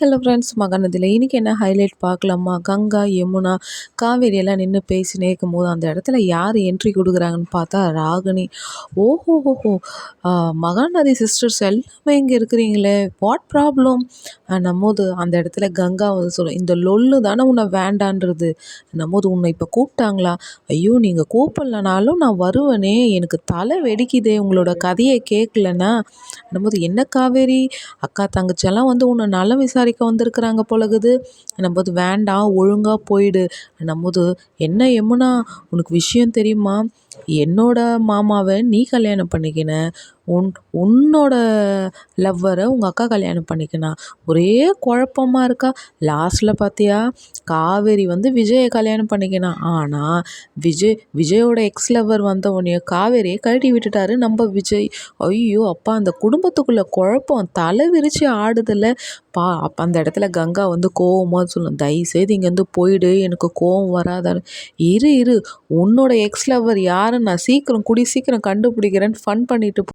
Hello friends மகனதில் இன்றைக்கி என்ன highlight பார்க்கலாமா? கங்கா யமுனா காவேரி எல்லாம் நின்று பேசினே இருக்கும்போது அந்த இடத்துல யார் என்ட்ரி கொடுக்குறாங்கன்னு பார்த்தா ராகினி. ஓஹோ ஹோஹோ மகாநதி சிஸ்டர்ஸ் எல்லாமே இங்கே இருக்கிறீங்களே. வாட் ப்ராப்ளம் நம்மோது அந்த இடத்துல கங்கா வந்து சொல்லும் இந்த லொல்லு தானே உன்னை வேண்டான்றது. நம்மோது உன்னை இப்போ கூப்பிட்டாங்களா? ஐயோ நீங்கள் கூப்பிடலனாலும் நான் வருவேனே. எனக்கு தலை வெடிக்குதே. உங்களோட கதையை கேட்கலன்னா நம்மோது என்ன காவேரி? அக்கா தங்கச்சியெல்லாம் வந்து உன்னை நல்ல விசாரி விசாரிக்க வந்திருக்கிறாங்க போலகுது. நம்மது வேண்டாம் ஒழுங்காக போயிடு. நம்மது என்ன யமுனா உனக்கு விஷயம் தெரியுமா? என்னோட மாமாவை நீ கல்யாணம் பண்ணிக்கின. உன் உன்னோட லவ்வரை உங்கள் அக்கா கல்யாணம் பண்ணிக்கினா. ஒரே குழப்பமா இருக்கா? லாஸ்ட்டில் பார்த்தியா காவேரி வந்து விஜயை கல்யாணம் பண்ணிக்கினா. ஆனால் விஜய் விஜயோட எக்ஸ் லவ்வர் வந்த உடனே காவேரியை கழட்டி விட்டுட்டாரு நம்ம விஜய். ஐயோ அப்பா அந்த குடும்பத்துக்குள்ளே குழப்பம் தலை விரித்து ஆடுதில்ல. பா அப்போ அந்த இடத்துல கங்கா வந்து கோவமாக சொல்லும். தயவுசெய்து இங்கேருந்து போயிடு எனக்கு கோவம் வராதான்னு. இரு இரு. உன்னோட எக்ஸ் லவ்வர் யாருன்னு நான் சீக்கிரம் குடி சீக்கிரம் கண்டுபிடிக்கிறேன்னு ஃபன் பண்ணிட்டு